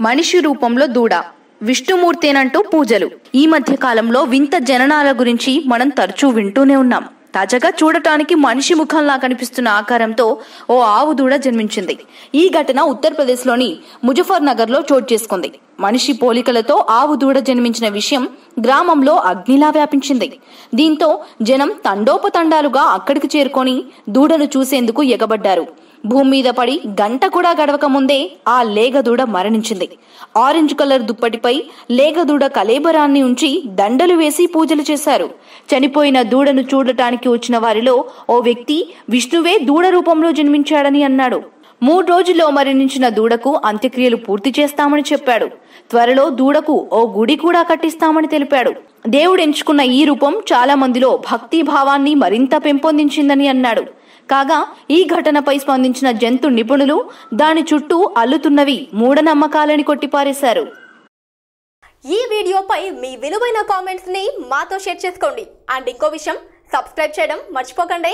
మనిషి రూపంలో దూడ. విష్ణుమూర్తేనంటూ పూజలు. ఈ మధ్య కాలంలో వింత జననాల గురించి మనం తరచూ వింటూనే ఉన్నాం. తాజాగా చూడటానికి మనిషి ముఖంలా కనిపిస్తున్న ఆకారంతో ఓ ఆవు దూడ జన్మించింది. ఈ ఘటన ఉత్తరప్రదేశ్లోని ముజఫర్ నగర్లో చోటు చేసుకుంది. మనిషి పోలికలతో ఆవు దూడ జన్మించిన విషయం గ్రామంలో అగ్నిలా వ్యాపించింది. దీంతో జనం తండోపతండాలుగా అక్కడికి చేరుకొని దూడను చూసేందుకు ఎగబడ్డారు. భూమి మీద పడి గంట కూడా గడవక ముందే ఆ లేగదూడ మరణించింది. ఆరెంజ్ కలర్ దుప్పటిపై లేగదూడ కలేబరాన్ని ఉంచి దండలు వేసి పూజలు చేశారు. చనిపోయిన దూడను చూడటానికి వచ్చిన వారిలో ఓ వ్యక్తి విష్ణువే దూడ రూపంలో జన్మించాడని అన్నాడు. మూడు రోజుల్లో మరణించిన దూడకు అంత్యక్రియలు పూర్తి చేస్తామని చెప్పాడు. త్వరలో దూడకు ఓ గుడి కూడా కట్టిస్తామని తెలిపాడు. దేవుడు ఎంచుకున్న ఈ రూపం చాలా మందిలో భక్తి భావాన్ని మరింత పెంపొందించిందని అన్నాడు. కాగా ఈ ఘటనపై స్పందించిన జంతు నిపుణులు దాని చుట్టూ అల్లుతున్నవి మూఢనమ్మకాలని కొట్టిపారేశారు. ఈ వీడియోపై మీ విలువైన కామెంట్స్ని మాతో షేర్ చేసుకోండి. అండ్ ఇంకో విషయం సబ్స్క్రైబ్ చేయడం మర్చిపోకండి.